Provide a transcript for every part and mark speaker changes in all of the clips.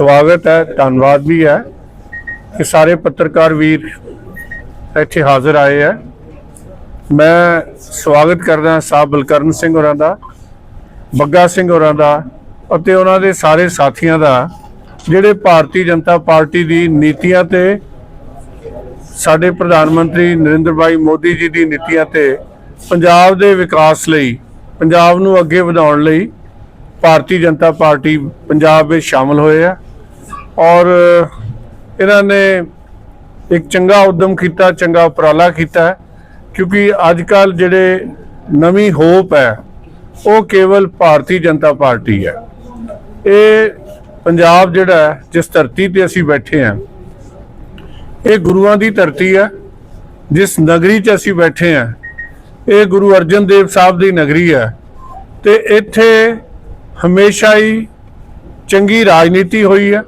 Speaker 1: ਸਵਾਗਤ ਹੈ, ਧੰਨਵਾਦ ਵੀ ਹੈ ਕਿ ਸਾਰੇ ਪੱਤਰਕਾਰ ਵੀਰ ਇੱਥੇ ਹਾਜ਼ਰ ਆਏ ਹੈ। ਮੈਂ ਸਵਾਗਤ ਕਰਦਾ ਸਾਹਿਬ ਬਲਕਰਨ ਸਿੰਘ ਹੋਰਾਂ ਦਾ, ਬੱਗਾ ਸਿੰਘ ਹੋਰਾਂ ਦਾ ਅਤੇ ਉਹਨਾਂ ਦੇ ਸਾਰੇ ਸਾਥੀਆਂ ਦਾ, ਜਿਹੜੇ ਭਾਰਤੀ ਜਨਤਾ ਪਾਰਟੀ ਦੀ ਨੀਤੀਆਂ ਤੇ ਸਾਡੇ ਪ੍ਰਧਾਨ ਮੰਤਰੀ ਨਰਿੰਦਰ ਭਾਈ ਮੋਦੀ ਜੀ ਦੀ ਨੀਤੀਆਂ ਤੇ ਪੰਜਾਬ ਦੇ ਵਿਕਾਸ ਲਈ, ਪੰਜਾਬ ਨੂੰ ਅੱਗੇ ਵਧਾਉਣ ਲਈ ਭਾਰਤੀ ਜਨਤਾ ਪਾਰਟੀ ਪੰਜਾਬ ਵਿੱਚ ਸ਼ਾਮਲ ਹੋਏ ਆ ਔਰ ਇਹਨਾਂ ਨੇ ਇੱਕ ਚੰਗਾ ਉਦਮ ਕੀਤਾ, ਚੰਗਾ ਉਪਰਾਲਾ ਕੀਤਾ ਕਿਉਂਕਿ ਅੱਜ ਕੱਲ ਜਿਹੜੇ ਨਵੀਂ ਹੋਪ ਹੈ, ਉਹ ਕੇਵਲ ਭਾਰਤੀ ਜਨਤਾ ਪਾਰਟੀ ਹੈ। ਇਹ ਪੰਜਾਬ ਜਿਹੜਾ ਜਿਸ ਧਰਤੀ ਤੇ ਅਸੀਂ ਬੈਠੇ ਹਾਂ, ਇਹ ਗੁਰੂਆਂ ਦੀ ਧਰਤੀ ਹੈ, ਜਿਸ ਨਗਰੀ 'ਚ ਅਸੀਂ ਬੈਠੇ ਹਾਂ, ਇਹ ਗੁਰੂ ਅਰਜਨ ਦੇਵ ਸਾਹਿਬ ਦੀ ਨਗਰੀ ਹੈ, ਤੇ ਇੱਥੇ ਹਮੇਸ਼ਾ ਹੀ ਚੰਗੀ ਰਾਜਨੀਤੀ ਹੋਈ ਹੈ।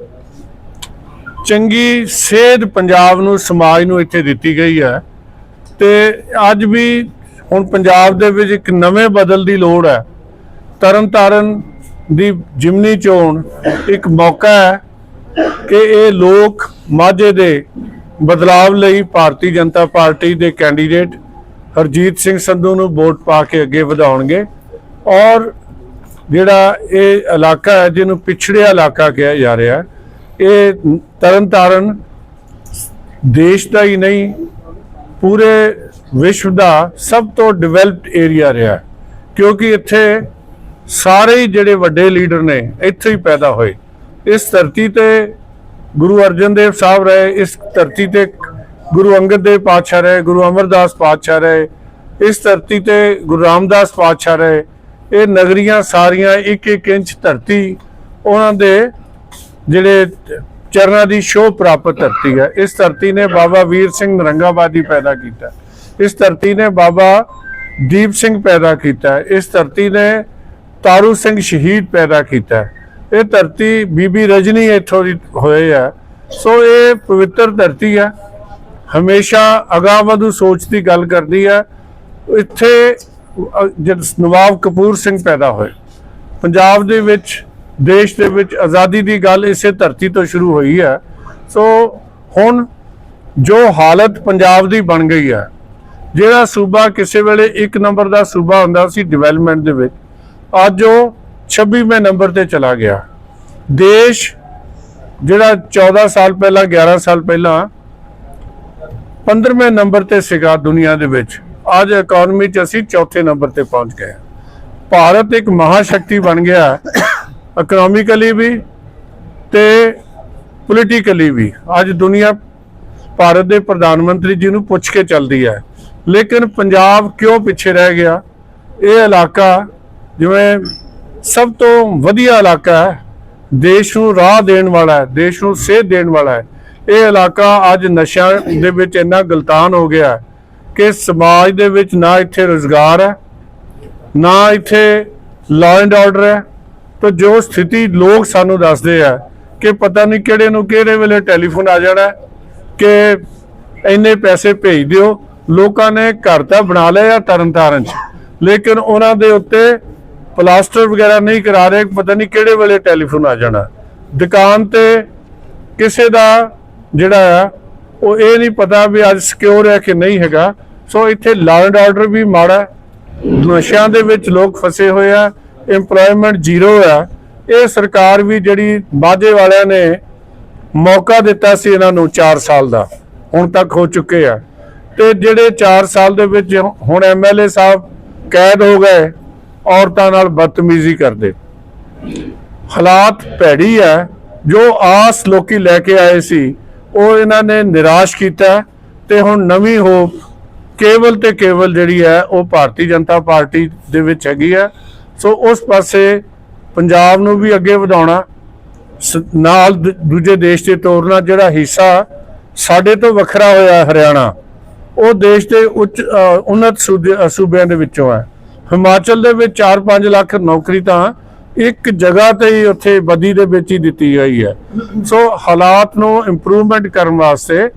Speaker 1: ਚੰਗੀ ਸੇਧ ਪੰਜਾਬ ਨੂੰ, ਸਮਾਜ ਨੂੰ ਇੱਥੇ ਦਿੱਤੀ ਗਈ ਹੈ। ਤੇ ਅੱਜ ਵੀ ਹੁਣ ਪੰਜਾਬ ਦੇ ਵਿੱਚ ਇੱਕ ਨਵੇਂ ਬਦਲ ਦੀ ਲੋੜ ਹੈ। ਤਰਨਤਾਰਨ ਦੀ ਜਿਮਨੀ ਚੋਣ ਇੱਕ ਮੌਕਾ ਹੈ ਕਿ ਇਹ ਲੋਕ ਮਾਝੇ ਦੇ ਬਦਲਾਵ ਲਈ ਭਾਰਤੀ ਜਨਤਾ ਪਾਰਟੀ ਦੇ ਕੈਂਡੀਡੇਟ ਹਰਜੀਤ ਸਿੰਘ ਸੰਧੂ ਨੂੰ ਵੋਟ ਪਾ ਕੇ ਅੱਗੇ ਵਧਾਉਣਗੇ। ਔਰ ਜਿਹੜਾ ਇਹ ਇਲਾਕਾ ਹੈ, ਜਿਹਨੂੰ ਪਿਛੜਿਆ ਇਲਾਕਾ ਕਿਹਾ ਜਾ ਰਿਹਾ ਹੈ ਇਹ ਤਰਨਤਾਰਨ ਦੇਸ਼ ਦਾ ਹੀ ਨਹੀਂ, ਪੂਰੇ ਵਿਸ਼ਵ ਦਾ ਸਭ ਤੋਂ ਡਿਵੈਲਪਡ ਏਰੀਆ ਰਿਹਾ ਕਿਉਂਕਿ ਇੱਥੇ ਸਾਰੇ ਹੀ ਜਿਹੜੇ ਵੱਡੇ ਲੀਡਰ ਨੇ, ਇੱਥੇ ਹੀ ਪੈਦਾ ਹੋਏ। ਇਸ ਧਰਤੀ ਤੇ ਗੁਰੂ ਅਰਜਨ ਦੇਵ ਸਾਹਿਬ ਰਹੇ, ਇਸ ਧਰਤੀ ਤੇ ਗੁਰੂ ਅੰਗਦ ਦੇਵ ਪਾਤਸ਼ਾਹ ਰਹੇ, ਗੁਰੂ ਅਮਰਦਾਸ ਪਾਤਸ਼ਾਹ ਰਹੇ, ਇਸ ਧਰਤੀ ਤੇ ਗੁਰੂ ਰਾਮਦਾਸ ਪਾਤਸ਼ਾਹ ਰਹੇ। ਇਹ ਨਗਰੀਆਂ ਸਾਰੀਆਂ ਇੱਕ ਇੱਕ ਇੰਚ ਧਰਤੀ, ਉਹਨਾਂ ਦੇ ਜਿਹੜੇ ਚਰਨਾਂ ਦੀ ਸ਼ੋਭ ਪ੍ਰਾਪਤ ਧਰਤੀ ਹੈ, ਇਸ ਧਰਤੀ ਨੇ ਬਾਬਾ ਵੀਰ ਸਿੰਘ ਨਰੰਗਾਬਾਦੀ ਪੈਦਾ ਕੀਤਾ। ਇਸ ਧਰਤੀ ਨੇ ਬਾਬਾ ਦੀਪ ਸਿੰਘ ਪੈਦਾ ਕੀਤਾ। ਇਸ ਧਰਤੀ ਨੇ ਤਾਰੂ ਸਿੰਘ ਸ਼ਹੀਦ ਪੈਦਾ ਕੀਤਾ। ਇਹ ਧਰਤੀ ਬੀਬੀ ਰਜਨੀ ਇੱਥੋਂ ਦੀ ਹੋਏ ਆ। ਸੋ ਇਹ ਪਵਿੱਤਰ ਧਰਤੀ ਹੈ ਹਮੇਸ਼ਾ ਅਗਾਵਧੂ ਸੋਚ ਦੀ ਗੱਲ ਕਰਦੀ ਹੈ ਇੱਥੇ ਜਦ ਨਵਾਬ ਕਪੂਰ ਸਿੰਘ ਪੈਦਾ ਹੋਏ। ਪੰਜਾਬ ਦੇ ਵਿੱਚ ਦੇਸ਼ ਦੇ ਵਿੱਚ ਆਜ਼ਾਦੀ ਦੀ ਗੱਲ ਇਸੇ ਧਰਤੀ ਤੋਂ ਸ਼ੁਰੂ ਹੋਈ ਹੈ। ਸੋ ਹੁਣ ਜੋ ਹਾਲਤ ਪੰਜਾਬ ਦੀ ਬਣ ਗਈ ਹੈ, ਜਿਹੜਾ ਸੂਬਾ ਕਿਸੇ ਵੇਲੇ ਇੱਕ ਨੰਬਰ ਦਾ ਸੂਬਾ ਹੁੰਦਾ ਸੀ ਡਿਵੈਲਪਮੈਂਟ ਦੇ ਵਿੱਚ, ਅੱਜ ਉਹ 26ਵੇਂ ਨੰਬਰ ਤੇ ਚਲਾ ਗਿਆ। ਦੇਸ਼ ਜਿਹੜਾ 14 ਸਾਲ ਪਹਿਲਾਂ 11 ਸਾਲ ਪਹਿਲਾਂ 15ਵੇਂ ਨੰਬਰ ਤੇ ਸੀਗਾ ਦੁਨੀਆ ਦੇ ਵਿੱਚ। ਅੱਜ ਇਕਨੋਮੀ 'ਚ ਅਸੀਂ ਚੌਥੇ ਨੰਬਰ ਤੇ ਪਹੁੰਚ ਗਏ। ਭਾਰਤ ਇੱਕ ਮਹਾਸ਼ਕਤੀ ਬਣ ਗਿਆ। ਇਕਨੋਮਿਕਲੀ ਵੀ ਤੇ ਪੋਲੀਟੀਕਲੀ ਵੀ। ਅੱਜ ਦੁਨੀਆ ਭਾਰਤ ਦੇ ਪ੍ਰਧਾਨ ਮੰਤਰੀ ਜੀ ਨੂੰ ਪੁੱਛ ਕੇ ਚੱਲਦੀ ਹੈ। ਲੇਕਿਨ ਪੰਜਾਬ ਕਿਉਂ ਪਿੱਛੇ ਰਹਿ ਗਿਆ? ਇਹ ਇਲਾਕਾ ਜਿਵੇਂ ਸਭ ਤੋਂ ਵਧੀਆ ਇਲਾਕਾ ਹੈ। ਦੇਸ਼ ਨੂੰ ਰਾਹ ਦੇਣ ਵਾਲਾ ਹੈ, ਦੇਸ਼ ਨੂੰ ਸੇਧ ਦੇਣ ਵਾਲਾ ਹੈ। ਇਹ ਇਲਾਕਾ ਅੱਜ ਨਸ਼ਿਆਂ ਦੇ ਵਿੱਚ ਇੰਨਾ ਗਲਤਾਨ ਹੋ ਗਿਆ ਕਿ ਸਮਾਜ ਦੇ ਵਿੱਚ ਨਾ ਇੱਥੇ ਰੋਜ਼ਗਾਰ ਹੈ, ਨਾ ਇੱਥੇ ਲਾਅ ਐਂਡ ਆਰਡਰ ਹੈ। ਤਾਂ ਜੋ ਸਥਿਤੀ ਲੋਕ ਸਾਨੂੰ ਦੱਸਦੇ ਆ ਕਿ ਪਤਾ ਨਹੀਂ ਕਿਹੜੇ ਨੂੰ ਕਿਹੜੇ ਵੇਲੇ ਟੈਲੀਫੋਨ ਆ ਜਾਣਾ ਕਿ ਇੰਨੇ ਪੈਸੇ ਭੇਜ ਦਿਓ। ਲੋਕਾਂ ਨੇ ਘਰ ਤਾਂ ਬਣਾ ਲਿਆ ਤਰਨ ਤਾਰਨ ਚ, ਲੇਕਿਨ ਉਹਨਾਂ ਦੇ ਉੱਤੇ ਪਲਾਸਟਰ ਵਗੈਰਾ ਨਹੀਂ ਕਰਾ ਰਹੇ, ਪਤਾ ਨਹੀਂ ਕਿਹੜੇ ਵੇਲੇ ਟੈਲੀਫੋਨ ਆ ਜਾਣਾ। ਦੁਕਾਨ ਤੇ ਕਿਸੇ ਦਾ ਜਿਹੜਾ ਆ, ਉਹ ਇਹ ਨਹੀਂ ਪਤਾ ਵੀ ਅੱਜ ਸਿਕਿਉਰ ਹੈ ਕਿ ਨਹੀਂ ਹੈਗਾ। ਸੋ ਇੱਥੇ ਲਾਅ ਐਂਡ ਆਰਡਰ ਵੀ ਮਾੜਾ ਨਸ਼ਿਆਂ ਦੇ ਵਿੱਚ ਲੋਕ ਫਸੇ ਹੋਏ ਆ। EMPLOYMENT ਜ਼ੀਰੋ ਹੈ ਇਹ ਸਰਕਾਰ ਵੀ ਜਿਹੜੀ ਬਾਝੇ ਵਾਲਿਆਂ ਨੇ ਮੌਕਾ ਦਿੱਤਾ ਸੀ ਇਹਨਾਂ ਨੂੰ 4 ਸਾਲ ਦਾ, ਹੁਣ ਤੱਕ ਹੋ ਚੁੱਕੇ ਆ। ਤੇ ਜਿਹੜੇ 4 ਸਾਲ ਦੇ ਵਿੱਚ ਹੁਣ ਐਮਐਲਏ ਸਾਹਿਬ ਕੈਦ ਹੋ ਗਏ, ਔਰਤਾਂ ਨਾਲ ਬਦਤਮੀਜ਼ੀ ਕਰਦੇ। ਹਾਲਾਤ ਭੈੜੀ ਹੈ ਜੋ ਆਸ ਲੋਕੀ ਲੈ ਕੇ ਆਏ ਸੀ, ਉਹ ਇਹਨਾਂ ਨੇ ਨਿਰਾਸ਼ ਕੀਤਾ ਤੇ ਹੁਣ ਨਵੀਂ ਹੋਪ ਕੇਵਲ ਤੇ ਕੇਵਲ ਜਿਹੜੀ ਹੈ, ਉਹ ਭਾਰਤੀ ਜਨਤਾ ਪਾਰਟੀ ਦੇ ਵਿੱਚ ਹੈਗੀ ਹੈ। ਸੋ ਉਸ ਪਾਸੇ ਪੰਜਾਬ ਨੂੰ ਵੀ ਅੱਗੇ ਵਧਾਉਣਾ ਸ- ਨਾਲ ਦੂਜੇ ਦੇਸ਼ ਤੇ ਤੋਰਨਾ ਜਿਹੜਾ ਹਿੱਸਾ ਸਾਡੇ ਤੋਂ ਵੱਖਰਾ ਹੋਇਆ ਹਰਿਆਣਾ ਉਹ ਦੇਸ਼ ਦੇ ਉੱਚ ਅ, ਉન્નਤ ਸੂਬਿਆਂ ਦੇ ਵਿੱਚੋਂ ਹੈ। ਹਿਮਾਚਲ ਦੇ ਵਿੱਚ 4-5 ਲੱਖ ਨੌਕਰੀ ਤਾਂ ਇੱਕ ਜਗ੍ਹਾ ਤੇ ਹੀ ਉੱਥੇ ਬਦੀ ਦੇ ਵਿੱਚ ਹੀ ਦਿੱਤੀ ਗਈ ਹੈ। ਸੋ ਹਾਲਾਤ ਨੂੰ ਇੰਪਰੂਵਮੈਂਟ ਕਰਨ ਵਾਸਤੇ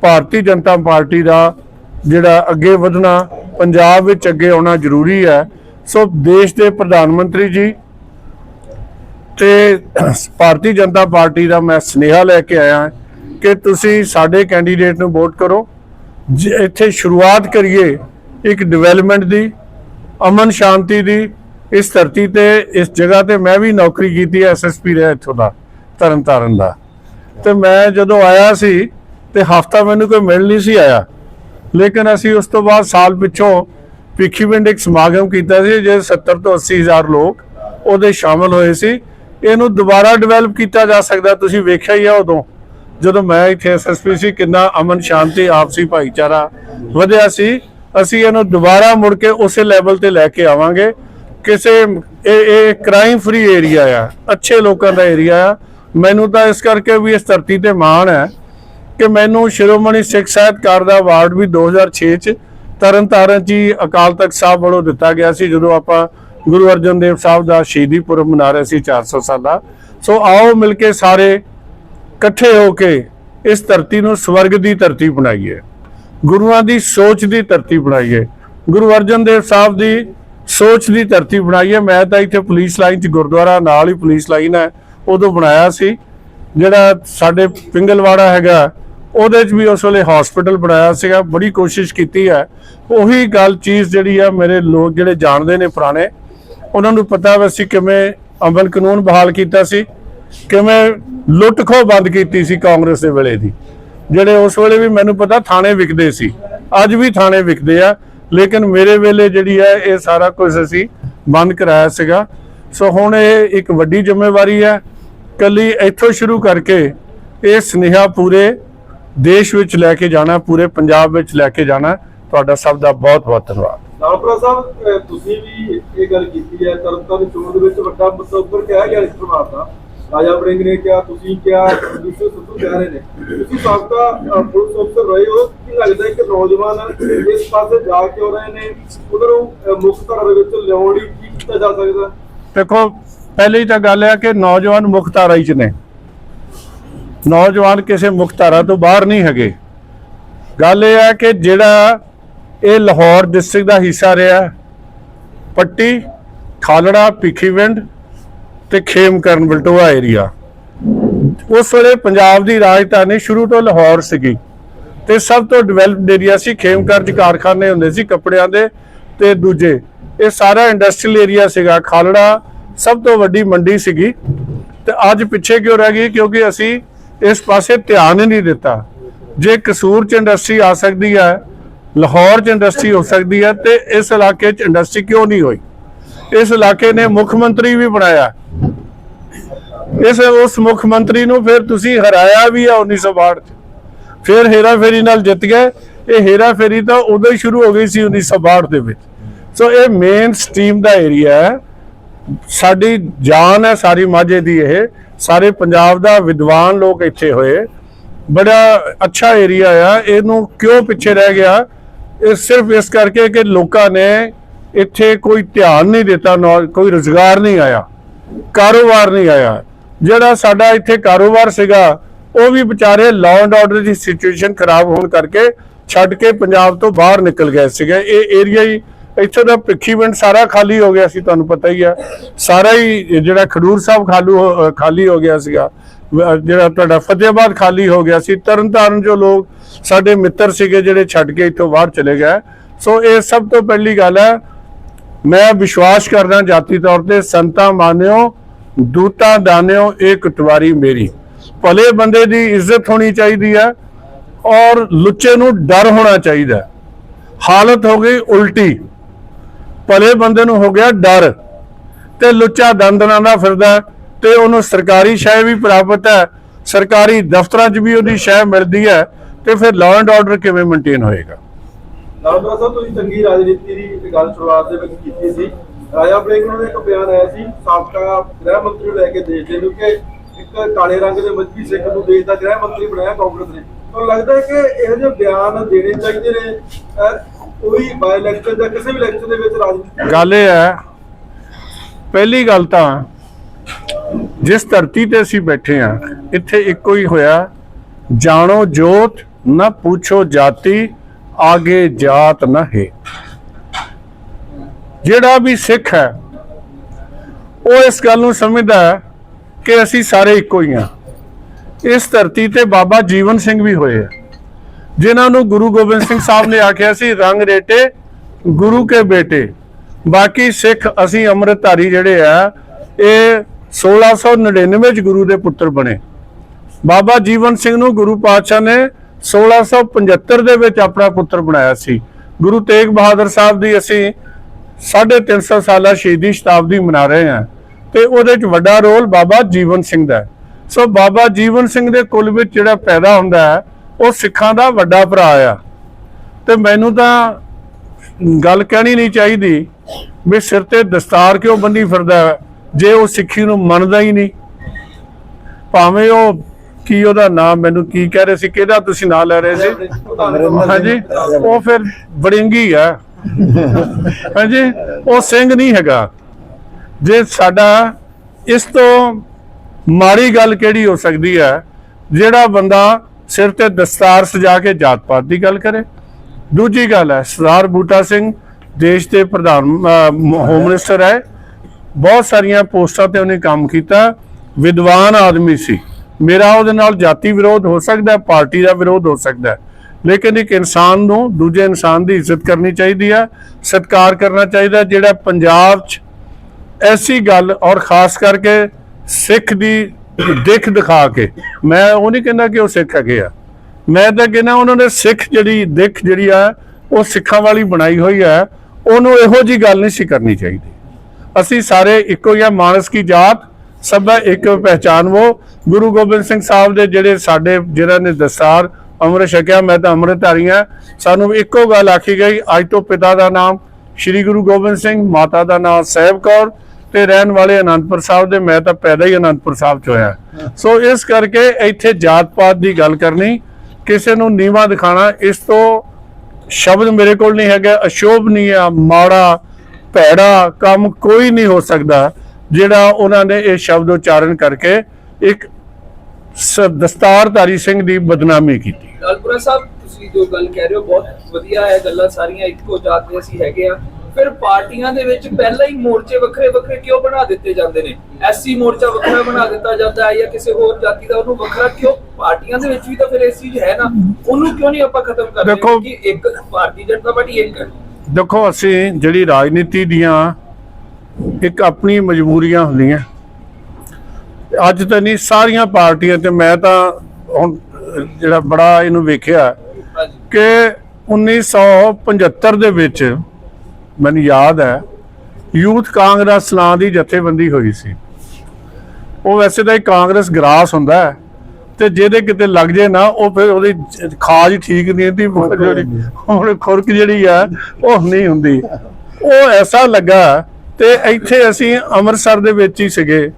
Speaker 1: ਭਾਰਤੀ ਜਨਤਾ ਪਾਰਟੀ ਦਾ ਜਿਹੜਾ ਅੱਗੇ ਵਧਣਾ ਪੰਜਾਬ ਵਿੱਚ ਅੱਗੇ ਆਉਣਾ ਜ਼ਰੂਰੀ ਹੈ। ਸੋ ਦੇਸ਼ ਦੇ ਪ੍ਰਧਾਨ ਮੰਤਰੀ ਜੀ ਤੇ ਭਾਰਤੀ ਜਨਤਾ ਪਾਰਟੀ ਦਾ ਮੈਂ ਸੁਨੇਹਾ ਲੈ ਕੇ ਆਇਆ ਕਿ ਤੁਸੀਂ ਸਾਡੇ ਕੈਂਡੀਡੇਟ ਨੂੰ ਵੋਟ ਕਰੋ। ਜ- ਇੱਥੇ ਸ਼ੁਰੂਆਤ ਕਰੀਏ ਇੱਕ ਡਿਵੈਲਪਮੈਂਟ ਦੀ, ਅਮਨ ਸ਼ਾਂਤੀ ਦੀ, ਇਸ ਧਰਤੀ ਤੇ, ਇਸ ਜਗ੍ਹਾ ਤੇ ਮੈਂ ਵੀ ਨੌਕਰੀ ਕੀਤੀ ਹੈ ਐਸਐਸਪੀ ਰਿਹਾ ਇੱਥੋਂ ਦਾ, ਤਰਨਤਾਰਨ ਦਾ। ਤੇ ਮੈਂ ਜਦੋਂ ਆਇਆ ਸੀ ਤੇ ਹਫਤਾ ਮੈਨੂੰ ਕੋਈ ਮਿਲ ਨਹੀਂ ਸੀ ਆਇਆ। ਲੇਕਿਨ ਅਸੀਂ ਉਸ ਤੋਂ ਬਾਅਦ ਸਾਲ ਪਿੱਛੋਂ ਭਿੱਖੀਵਿੰਡ ਇੱਕ ਸਮਾਗਮ ਕੀਤਾ ਸੀ ਜੇ 70 ਤੋਂ 80 ਹਜ਼ਾਰ ਲੋਕ ਉਹਦੇ ਸ਼ਾਮਲ ਹੋਏ ਸੀ। ਇਹਨੂੰ ਦੁਬਾਰਾ ਡਿਵੈਲਪ ਕੀਤਾ ਜਾ ਸਕਦਾ, ਤੁਸੀਂ ਵੇਖਿਆ ਹੀ ਆ ਉਦੋਂ, ਜਦੋਂ ਮੈਂ ਇੱਥੇ ਐਸਐਸਪੀ ਸੀ, ਕਿੰਨਾ ਅਮਨ ਸ਼ਾਂਤੀ, ਆਪਸੀ ਭਾਈਚਾਰਾ ਵਧਿਆ ਸੀ। ਅਸੀਂ ਇਹਨੂੰ ਦੁਬਾਰਾ ਮੁੜ ਕੇ ਉਸੇ ਲੈਵਲ ਤੇ ਲੈ ਕੇ ਆਵਾਂਗੇ। ਕਿਸੇ, ਇਹ ਇਹ ਕ੍ਰਾਈਮ ਫ੍ਰੀ ਏਰੀਆ ਆ, ਅੱਛੇ ਲੋਕਾਂ ਦਾ ਏਰੀਆ ਆ। ਮੈਨੂੰ ਤਾਂ ਇਸ ਕਰਕੇ ਵੀ ਇਸ ਧਰਤੀ ਤੇ ਮਾਣ ਹੈ ਕਿ ਮੈਨੂੰ ਸ਼੍ਰੋਮਣੀ ਸਿੱਖ ਸਾਹਿਤਕਾਰ ਦਾ ਅਵਾਰਡ ਵੀ 2006 ਚ ਤਰਨਤਾਰਨ ਜੀ ਅਕਾਲ ਤਖਤ ਸਾਹਿਬ ਵੱਲੋਂ ਦਿੱਤਾ ਗਿਆ ਸੀ, ਜਦੋਂ ਆਪਾਂ ਗੁਰੂ ਅਰਜਨ ਦੇਵ ਸਾਹਿਬ ਦਾ ਸ਼ਹੀਦੀ ਪੁਰਬ ਮਨਾ ਰਹੇ ਸੀ 400 ਸਾਲਾ ਸੋ ਆਓ ਮਿਲ ਕੇ ਸਾਰੇ ਇਕੱਠੇ ਹੋ ਕੇ ਇਸ ਧਰਤੀ ਨੂੰ ਸਵਰਗ ਦੀ ਧਰਤੀ ਬਣਾਈਏ, ਗੁਰੂਆਂ ਦੀ ਸੋਚ ਦੀ ਧਰਤੀ ਬਣਾਈਏ, ਗੁਰੂ ਅਰਜਨ ਦੇਵ ਸਾਹਿਬ ਦੀ ਸੋਚ ਦੀ ਧਰਤੀ ਬਣਾਈਏ। ਮੈਂ ਤਾਂ ਇੱਥੇ ਪੁਲਿਸ ਲਾਈਨ 'ਚ ਗੁਰਦੁਆਰਾ ਨਾਲ ਹੀ ਪੁਲਿਸ ਲਾਈਨ ਹੈ, ਉਦੋਂ ਬਣਾਇਆ ਸੀ, ਜਿਹੜਾ ਸਾਡੇ ਪਿੰਗਲਵਾੜਾ ਹੈਗਾ ਉਹਦੇ 'ਚ ਵੀ ਉਸ ਵੇਲੇ ਹਸਪੀਟਲ ਬਣਾਇਆ ਸੀਗਾ, ਬੜੀ ਕੋਸ਼ਿਸ਼ ਕੀਤੀ ਹੈ। ਉਹੀ ਗੱਲ ਚੀਜ਼ ਜਿਹੜੀ ਆ ਮੇਰੇ ਲੋਕ ਜਿਹੜੇ ਜਾਣਦੇ ਨੇ ਪੁਰਾਣੇ, ਉਹਨਾਂ ਨੂੰ ਪਤਾ ਵਾ ਸੀ ਕਿਵੇਂ ਅਮਨ ਕਾਨੂੰਨ ਬਹਾਲ ਕੀਤਾ ਸੀ, ਕਿਵੇਂ ਲੁੱਟ ਖੋਹ ਬੰਦ ਕੀਤੀ ਸੀ ਕਾਂਗਰਸ ਦੇ ਵੇਲੇ ਦੀ। ਜਿਹੜੇ ਉਸ ਵੇਲੇ ਵੀ ਮੈਨੂੰ ਪਤਾ ਥਾਣੇ ਵਿਕਦੇ ਸੀ, ਅੱਜ ਵੀ ਥਾਣੇ ਵਿਕਦੇ ਆ, ਲੇਕਿਨ ਮੇਰੇ ਵੇਲੇ ਜਿਹੜੀ ਹੈ ਇਹ ਸਾਰਾ ਕੁਝ ਅਸੀਂ ਬੰਦ ਕਰਾਇਆ ਸੀਗਾ। ਸੋ ਹੁਣ ਇਹ ਇੱਕ ਵੱਡੀ ਜ਼ਿੰਮੇਵਾਰੀ ਹੈ, ਕੱਲੀ ਇੱਥੋਂ ਸ਼ੁਰੂ ਕਰਕੇ ਇਹ ਸੁਨੇਹਾ ਪੂਰੇ ਦੇਸ਼ ਵਿੱਚ ਲੈ ਕੇ ਜਾਣਾ ਪੂਰੇ ਪੰਜਾਬ ਵਿੱਚ ਲੈ ਕੇ ਜਾਣਾ ਤੁਹਾਡਾ ਸਭ ਦਾ ਬਹੁਤ ਬਹੁਤ ਧੰਨਵਾਦ।
Speaker 2: ਲਾਲਪੁਰਾ ਸਾਹਿਬ ਤੁਸੀਂ ਵੀ ਇਹ ਗੱਲ ਕੀਤੀ ਹੈ ਤਰਨਤਾਰਨ ਚੋਣ ਦੇ ਵਿੱਚ ਵੱਡਾ ਮੁੱਦਾ ਉੱਪਰ ਕਿਹਾ ਗਿਆ ਇਸ ਪ੍ਰਭਾਵ ਦਾ। ਰਾਜਾ ਵੜਿੰਗ ਨੇ ਕਿਹਾ ਤੁਸੀਂ ਕਿਹਾ ਦੂਸਰੇ ਸਿੱਧੂ ਕਹਿ ਰਹੇ ਨੇ। ਤੁਸੀਂ ਸਾਬਕਾ ਪੁਲਿਸ ਅਫਸਰ ਰਹੇ ਹੋ ਕੀ ਲੱਗਦਾ ਹੈ ਕਿ ਨੌਜਵਾਨ ਇਸ ਪਾਸੇ ਜਾ ਕੇ ਹੋ ਰਹੇ ਨੇ? ਨੂੰ ਮੁੱਖ ਧਾਰਾ ਦੇ ਵਿੱਚ ਲਿਆਉਣ ਲਈ ਕੀ ਕੀਤਾ ਜਾ ਸਕਦਾ?
Speaker 1: ਦੇਖੋ ਪਹਿਲੀ ਤਾਂ ਗੱਲ ਹੈ ਕਿ ਨੌਜਵਾਨ ਮੁੱਖ ਧਾਰਾ 'ਚ ਨੇ। ਨੌਜਵਾਨ ਕਿਸੇ ਮੁੱਖ ਧਾਰਾ ਤੋਂ ਬਾਹਰ ਨਹੀਂ ਹੈਗੇ। ਗੱਲ ਇਹ ਹੈ ਕਿ ਜਿਹੜਾ ਇਹ ਲਾਹੌਰ ਡਿਸਟ੍ਰਿਕਟ ਦਾ ਹਿੱਸਾ ਰਿਹਾ, ਪੱਟੀ, ਖਾਲੜਾ, ਭਿੱਖੀਵਿੰਡ ਤੇ ਖੇਮਕਰਨ ਬਲਟੋਆ ਏਰੀਆ ਉਸ ਵੇਲੇ ਪੰਜਾਬ ਦੀ ਰਾਜਧਾਨੀ ਸ਼ੁਰੂ ਤੋਂ ਲਾਹੌਰ ਸੀਗੀ ਤੇ ਸਭ ਤੋਂ ਡਿਵੈਲਪਡ ਏਰੀਆ ਸੀ ਖੇਮਕਰਨ ਚ ਕਾਰਖਾਨੇ ਹੁੰਦੇ ਸੀ ਕੱਪੜਿਆਂ ਦੇ ਤੇ ਦੂਜੇ। ਇਹ ਸਾਰਾ ਇੰਡਸਟਰੀਅਲ ਏਰੀਆ ਸੀਗਾ, ਖਾਲੜਾ ਸਭ ਤੋਂ ਵੱਡੀ ਮੰਡੀ ਸੀਗੀ। ਤੇ ਅੱਜ ਪਿੱਛੇ ਕਿਉਂ ਰਹਿ ਗਈ? ਕਿਉਂਕਿ ਅਸੀਂ ਇਸ ਪਾਸੇ ਧਿਆਨ ਹੀ ਨਹੀਂ ਦਿੱਤਾ। ਜੇ ਕਸੂਰ ਚ ਇੰਡਸਟਰੀ ਆ ਸਕਦੀ ਹੈ, ਲਾਹੌਰ ਚ ਇੰਡਸਟਰੀ ਹੋ ਸਕਦੀ ਹੈ ਤੇ ਇਸ ਇਲਾਕੇ ਚ ਇੰਡਸਟਰੀ ਕਿਉਂ ਨਹੀਂ ਹੋਈ? ਇਸ ਇਲਾਕੇ ਨੇ ਮੁੱਖ ਮੰਤਰੀ ਵੀ ਬਣਾਇਆ। ਇਸ ਉਸ ਮੁੱਖ ਮੰਤਰੀ ਨੂੰ ਫਿਰ ਤੁਸੀਂ ਹਰਾਇਆ ਵੀ ਆ 1962 ਚ। ਫਿਰ ਹੇਰਾ ਫੇਰੀ ਨਾਲ ਜਿੱਤ ਗਏ। ਇਹ ਹੇਰਾ ਫੇਰੀ ਤਾਂ ਉਦੋਂ ਹੀ ਸ਼ੁਰੂ ਹੋ ਗਈ ਸੀ 1962 ਦੇ ਵਿੱਚ। ਸੋ ਇਹ ਮੇਨ ਸਟ੍ਰੀਮ ਦਾ ਏਰੀਆ ਹੈ। ਸਾਡੀ ਜਾਨ ਹੈ, ਸਾਰੀ ਮਾਝੇ ਦੀ ਇਹ। ਸਾਰੇ ਪੰਜਾਬ ਦਾ ਵਿਦਵਾਨ ਲੋਕ ਇੱਥੇ ਹੋਏ। ਬੜਾ ਅੱਛਾ ਏਰੀਆ ਆ। ਇਹਨੂੰ ਕਿਉਂ ਪਿੱਛੇ ਰਹਿ ਗਿਆ? ਇਹ ਸਿਰਫ ਇਸ ਕਰਕੇ ਕਿ ਲੋਕਾਂ ਨੇ ਇੱਥੇ ਕੋਈ ਧਿਆਨ ਨਹੀਂ ਦਿੱਤਾ, ਨੌ- ਕੋਈ ਰੁਜ਼ਗਾਰ ਨਹੀਂ ਆਇਆ, ਕਾਰੋਬਾਰ ਨਹੀਂ ਆਇਆ। ਜਿਹੜਾ ਸਾਡਾ ਇੱਥੇ ਕਾਰੋਬਾਰ ਸੀਗਾ, ਉਹ ਵੀ ਵਿਚਾਰੇ ਲਾਅ ਐਂਡ ਆਰਡਰ ਦੀ ਸਿਚੁਏਸ਼ਨ ਖਰਾਬ ਹੋਣ ਕਰਕੇ ਛੱਡ ਕੇ ਪੰਜਾਬ ਤੋਂ ਬਾਹਰ ਨਿਕਲ ਗਏ ਸੀਗੇ। ਇਹ ਏਰੀਆ ਹੀ ਇੱਥੇ ਦਾ ਭਿੱਖੀ ਪਿੰਡ ਸਾਰਾ ਖਾਲੀ ਹੋ ਗਿਆ ਸੀ, ਤੁਹਾਨੂੰ ਪਤਾ ਹੀ ਆ। ਸਾਰਾ ਹੀ ਜਿਹੜਾ ਖਡੂਰ ਸਾਹਿਬ ਖਾਲੂ ਹੋ- ਖਾਲੀ ਹੋ ਗਿਆ ਸੀਗਾ। ਜਿਹੜਾ ਤੁਹਾਡਾ ਫਤਿਹਾਬਾਦ ਖਾਲੀ ਹੋ ਗਿਆ ਸੀ। ਤਰਨਤਾਰਨ ਜੋ ਲੋਕ ਸਾਡੇ ਮਿੱਤਰ ਸੀਗੇ ਜਿਹੜੇ ਛੱਡ ਕੇ ਇੱਥੋਂ ਬਾਹਰ ਚਲੇ ਗਏ। ਸੋ ਇਹ ਸਭ ਤੋਂ ਪਹਿਲੀ ਗੱਲ ਹੈ, ਮੈਂ ਵਿਸ਼ਵਾਸ ਕਰਦਾ ਜਾਤੀ ਤੌਰ ਤੇ, ਸੰਤਾ ਮਾਨਿਓ, ਦੂਤਾ ਦਾਨਿਓ, ਇਹ ਕਟਵਾਰੀ ਮੇਰੀ। ਭਲੇ ਬੰਦੇ ਦੀ ਇੱਜ਼ਤ ਹੋਣੀ ਚਾਹੀਦੀ ਹੈ ਔਰ ਲੁੱਚੇ ਨੂੰ ਡਰ ਹੋਣਾ ਚਾਹੀਦਾ ਹਾਲਤ ਹੋ ਗਈ ਉਲਟੀ। ਭਲੇ ਬੰਦੇ ਨੂੰ ਹੋ ਗਿਆ ਡਰ ਤੇ ਲੁੱਚਾ ਦੰਦਨਾਂ ਦਾ ਫਿਰਦਾ ਤੇ ਉਹਨੂੰ ਸਰਕਾਰੀ ਸ਼ੈ ਵੀ ਪ੍ਰਾਪਤ ਹੈ। ਸਰਕਾਰੀ ਦਫ਼ਤਰਾਂ 'ਚ ਵੀ ਉਹਦੀ ਸ਼ੈ ਮਿਲਦੀ ਹੈ ਤੇ ਫਿਰ ਲਾਅ ਐਂਡ ਆਰਡਰ ਕਿਵੇਂ ਮੇਨਟੇਨ ਹੋਏਗਾ?
Speaker 2: ਲਾਲਪੁਰਾ ਸਾਹਿਬ, ਤੁਸੀਂ ਚੰਗੀ ਰਾਜਨੀਤੀ ਦੀ ਗੱਲ ਸ਼ੁਰੂਆਤ ਦੇ ਵਿੱਚ ਕੀਤੀ ਸੀ। ਰਾਜਾ ਵੜਿੰਗ ਨੂੰ ਇੱਕ ਬਿਆਨ ਆਇਆ ਸੀ, ਸਾਬਕਾ ਗ੍ਰਹਿ ਮੰਤਰੀ ਲੈ ਕੇ ਦੇਸ਼ ਦੇ ਨੂੰ ਕਿ ਇੱਕ ਕਾਲੇ ਰੰਗ ਦੇ ਮੱਝੀ ਸਿੱਖ ਨੂੰ ਦੇਸ਼ ਦਾ ਗ੍ਰਹਿ ਮੰਤਰੀ ਬਣਾਇਆ ਕਾਂਗਰਸ ਨੇ। ਤੁਹਾਨੂੰ ਲੱਗਦਾ ਹੈ ਕਿ ਇਹੋ ਜਿਹੇ ਬਿਆਨ ਦੇਣੇ ਚਾਹੀਦੇ ਨੇ? ਅਹ, ਕੋਈ ਬਾਈ ਇਲੈਕਸ਼ਨ ਜਾਂ ਕਿਸੇ ਵੀ ਇਲੈਕਸ਼ਨ ਦੇ ਵਿੱਚ ਰਾਜਨੀਤੀ
Speaker 1: ਗੱਲ ਇਹ ਹੈ ਪਹਿਲੀ ਗੱਲ ਤਾਂ ਜਿਸ ਧਰਤੀ ਤੇ ਅਸੀਂ ਬੈਠੇ ਆ ਇੱਥੇ ਇੱਕੋ ਹੀ ਹੋਇਆ ਜਾਣੋ ਜੋਤ ਨਾ ਪੁੱਛੋ ਜਾਤੀ ਆਗੇ ਜਾਤ ਨਾ ਹੈ। ਜਿਹੜਾ ਵੀ ਸਿੱਖ ਹੈ ਉਹ ਇਸ ਗੱਲ ਨੂੰ ਸਮਝਦਾ ਹੈ ਕਿ ਅਸੀਂ ਸਾਰੇ ਇੱਕੋ ਹੀ ਹਾਂ। ਇਸ ਧਰਤੀ ਤੇ ਬਾਬਾ ਜੀਵਨ ਸਿੰਘ ਵੀ ਹੋਏ ਆ ਜਿਨ੍ਹਾਂ ਨੂੰ ਗੁਰੂ ਗੋਬਿੰਦ ਸਿੰਘ ਸਾਹਿਬ ਨੇ ਆਖਿਆ ਸੀ, ਰੰਗ ਰੇਟੇ, ਗੁਰੂ ਕੇ ਬੇਟੇ। ਬਾਕੀ ਸਿੱਖ ਅਸੀਂ ਅੰਮ੍ਰਿਤਧਾਰੀ ਜਿਹੜੇ ਆ, ਇਹ 1699 ਚ ਗੁਰੂ ਦੇ ਪੁੱਤਰ ਬਣੇ। ਬਾਬਾ ਜੀਵਨ ਸਿੰਘ ਨੂੰ ਗੁਰੂ ਪਾਤਸ਼ਾਹ ਨੇ 1675 ਦੇ ਵਿੱਚ ਆਪਣਾ ਪੁੱਤਰ ਬਣਾਇਆ ਸੀ। ਗੁਰੂ ਤੇਗ ਬਹਾਦਰ ਸਾਹਿਬ ਦੀ ਅਸੀਂ 350 ਸਾਲਾ ਸ਼ਹੀਦੀ ਸ਼ਤਾਬਦੀ ਮਨਾ ਰਹੇ ਹਾਂ ਤੇ ਉਹਦੇ ਚ ਵੱਡਾ ਰੋਲ ਬਾਬਾ ਜੀਵਨ ਸਿੰਘ ਦਾ ਸੋ ਬਾਬਾ ਜੀਵਨ ਸਿੰਘ ਦੇ ਕੁਲ ਵਿੱਚ ਜਿਹੜਾ ਪੈਦਾ ਹੁੰਦਾ ਹੈ ਉਹ ਸਿੱਖਾਂ ਦਾ ਵੱਡਾ ਭਰਾ ਆ। ਤੇ ਮੈਨੂੰ ਤਾਂ ਗੱਲ ਕਹਿਣੀ ਨਹੀਂ ਚਾਹੀਦੀ ਵੀ ਸਿਰ ਤੇ ਦਸਤਾਰ ਕਿਉਂ ਬੰਨੀ ਫਿਰਦਾ ਜੇ ਉਹ ਸਿੱਖੀ ਨੂੰ ਮੰਨਦਾ ਹੀ ਨਹੀਂ। ਭਾਵੇਂ ਉਹ ਕੀ ਉਹਦਾ ਨਾਮ ਮੈਨੂੰ ਕੀ ਕਹਿ ਰਹੇ ਸੀ ਕਿਹਦਾ ਤੁਸੀਂ ਨਾਂ ਲੈ ਰਹੇ ਸੀ? ਹਾਂਜੀ ਉਹ ਫਿਰ ਬੜਿੰਗੀ ਆ। ਹਾਂਜੀ ਉਹ ਸਿੰਘ ਨਹੀਂ ਹੈਗਾ। ਜੇ ਸਾਡਾ ਇਸ ਤੋਂ ਮਾੜੀ ਗੱਲ ਕਿਹੜੀ ਹੋ ਸਕਦੀ ਹੈ ਜਿਹੜਾ ਬੰਦਾ ਸਿਰ ਤੇ ਦਸਤਾਰ ਸਜਾ ਕੇ ਜਾਤ ਪਾਤ ਦੀ ਗੱਲ ਕਰੇ। ਦੂਜੀ ਗੱਲ ਹੈ, ਸਰਦਾਰ ਬੂਟਾ ਸਿੰਘ ਦੇਸ਼ ਦੇ ਪ੍ਰਧਾਨ ਹੋਮ ਮਿਨਿਸਟਰ ਹੈ। ਬਹੁਤ ਸਾਰੀਆਂ ਪੋਸਟਾਂ ਤੇ ਉਹਨੇ ਕੰਮ ਕੀਤਾ। ਵਿਦਵਾਨ ਆਦਮੀ ਸੀ। ਮੇਰਾ ਉਹਦੇ ਨਾਲ ਜਾਤੀ ਵਿਰੋਧ ਹੋ ਸਕਦਾ, ਪਾਰਟੀ ਦਾ ਵਿਰੋਧ ਹੋ ਸਕਦਾ ਲੇਕਿਨ ਇੱਕ ਇਨਸਾਨ ਨੂੰ ਦੂਜੇ ਇਨਸਾਨ ਦੀ ਇੱਜ਼ਤ ਕਰਨੀ ਚਾਹੀਦੀ ਹੈ, ਸਤਿਕਾਰ ਕਰਨਾ ਚਾਹੀਦਾ ਜਿਹੜਾ ਪੰਜਾਬ 'ਚ ਐਸੀ ਗੱਲ ਔਰ ਖਾਸ ਕਰਕੇ ਸਿੱਖ ਦੀ ਦਿੱਖ ਦਿਖਾ ਕੇ। ਮੈਂ ਉਹ ਨਹੀਂ ਕਹਿੰਦਾ ਕਿ ਉਹ ਸਿੱਖ ਹੈਗੇ ਆ। ਮੈਂ ਤਾਂ ਕਹਿੰਦਾ ਉਹਨਾਂ ਨੇ ਸਿੱਖ ਜਿਹੜੀ, ਦਿੱਖ ਜਿਹੜੀ ਆ, ਉਹ ਸਿੱਖਾਂ ਵਾਲੀ ਬਣਾਈ ਹੋਈ ਹੈ ਉਹਨੂੰ ਇਹੋ ਜੀ ਗੱਲ ਨਹੀਂ ਸੀ ਕਰਨੀ ਚਾਹੀਦੀ। ਅਸੀਂ ਸਾਰੇ ਇੱਕੋ ਹੀ ਆ, ਮਾਨਸ ਕੀ ਜਾਤ, ਸਭ ਇੱਕ ਪਹਿਚਾਨ ਗੁਰੂ ਗੋਬਿੰਦ ਸਿੰਘ ਸਾਹਿਬ ਦੇ ਜਿਹੜੇ ਸਾਡੇ, ਜਿਹਨਾਂ ਨੇ ਦਸਤਾਰ ਅੰਮ੍ਰਿਤ ਛਕਿਆ, ਮੈਂ ਤਾਂ ਅੰਮ੍ਰਿਤਧਾਰੀ ਹਾਂ ਸਾਨੂੰ ਇੱਕੋ ਗੱਲ ਆਖੀ ਗਈ, ਅੱਜ ਤੋਂ ਪਿਤਾ ਦਾ ਨਾਮ ਸ੍ਰੀ ਗੁਰੂ ਗੋਬਿੰਦ ਸਿੰਘ, ਮਾਤਾ ਦਾ ਨਾਮ ਸਾਹਿਬ ਕੌਰ। ਤੇ ਰਹਿਣ ਵਾਲੇ ਅਨੰਦਪੁਰ ਸਾਹਿਬ ਦੇ, ਮੈਂ ਤਾਂ ਪੈਦਾ ਹੀ ਅਨੰਦਪੁਰ ਸਾਹਿਬ ਚ ਹੋਇਆ। ਸੋ ਇਸ ਕਰਕੇ ਇੱਥੇ ਜਾਤ ਪਾਤ ਦੀ ਗੱਲ ਕਰਨੀ, ਕਿਸੇ ਨੂੰ ਨੀਵਾ ਦਿਖਾਣਾ ਇਸ ਤੋਂ ਸ਼ਬਦ ਮੇਰੇ ਕੋਲ ਨਹੀਂ ਹੈਗਾ ਅਸ਼ੋਭਨੀय ਮਾੜਾ, ਭੈੜਾ ਕੰਮ ਕੋਈ ਨਹੀਂ ਹੋ ਸਕਦਾ, ਜਿਹੜਾ ਉਹਨਾਂ ਨੇ ਇਹ ਸ਼ਬਦ ਉਚਾਰਨ ਕਰਕੇ ਇੱਕ ਦਸਤਾਰਧਾਰੀ ਸਿੰਘ ਦੀ ਬਦਨਾਮੀ ਕੀਤੀ।
Speaker 3: ਲਾਲਪੁਰਾ ਸਾਹਿਬ, ਤੁਸੀਂ ਜੋ ਗੱਲ ਕਹਿ ਰਹੇ ਹੋ, ਬਹੁਤ ਵਧੀਆ ਹੈ ਗੱਲਾਂ ਸਾਰੀਆਂ ਇੱਕੋ ਜਾਤ ਦੇ ਅਸੀਂ ਹੈਗੇ ਆ ਫਿਰ ਪਾਰਟੀਆਂ ਦੇ ਵਿੱਚ ਪਹਿਲਾਂ ਹੀ ਮੋਰਚੇ ਵੱਖਰੇ ਵੱਖਰੇ ਕਿਉਂ ਬਣਾ ਦਿੱਤੇ ਜਾਂਦੇ ਨੇ? ਐਸਸੀ ਮੋਰਚਾ ਵੱਖਰਾ ਬਣਾ ਦਿੱਤਾ ਜਾਂਦਾ ਹੈ ਜਾਂ ਕਿਸੇ ਹੋਰ ਜਾਤੀ ਦਾ ਉਹਨੂੰ ਵੱਖਰਾ ਕਿਉਂ? ਪਾਰਟੀਆਂ ਦੇ ਵਿੱਚ ਵੀ ਤਾਂ ਫਿਰ ਇਹ ਚੀਜ਼ ਹੈ ਨਾ। ਉਹਨੂੰ ਕਿਉਂ ਨਹੀਂ ਆਪਾਂ ਖਤਮ ਕਰਦੇ ਕਿ ਇੱਕ ਭਾਰਤੀ ਜਨਤਾ ਪਾਰਟੀ ਇੱਕ ਹੈ?
Speaker 1: ਦੇਖੋ ਅਸੀਂ ਜਿਹੜੀ ਰਾਜਨੀਤੀ ਦੀਆਂ ਇੱਕ ਆਪਣੀ ਮਜਬੂਰੀਆਂ ਹੁੰਦੀਆਂ। ਅੱਜ ਤਾਂ ਨਹੀਂ ਸਾਰੀਆਂ ਪਾਰਟੀਆਂ ਤੇ ਮੈਂ ਤਾਂ ਹੁਣ ਜਿਹੜਾ ਬੜਾ ਇਹਨੂੰ ਵੇਖਿਆ ਕਿ 1975 ਦੇ ਵਿੱਚ ਮੈਨੂੰ ਯਾਦ ਹੈ ਯੂਥ ਕਾਂਗਰਸ ਨਾਂ ਦੀ ਜਥੇਬੰਦੀ ਹੋਈ ਸੀ। ਉਹ ਵੈਸੇ ਤਾਂ ਇੱਕ ਕਾਂਗਰਸ ਗਰਾਸ ਹੁੰਦਾ ਹੈ ਤੇ ਜਿਹਦੇ ਕਿਤੇ ਲੱਗ ਜੇ ਨਾ ਉਹ ਫਿਰ ਉਹਦੀ ਖਾਜ ਠੀਕ ਨਹੀਂ ਹੁੰਦੀ ਜਿਹੜੀ ਹੁਣ ਖੁਰਕ ਜਿਹੜੀ ਆ ਉਹ ਨਹੀਂ ਹੁੰਦੀ। ਉਹ ਐਸਾ ਲੱਗਾ ਤੇ ਇੱਥੇ ਅਸੀਂ ਅੰਮ੍ਰਿਤਸਰ ਦੇ ਵਿੱਚ ਹੀ ਸੀਗੇ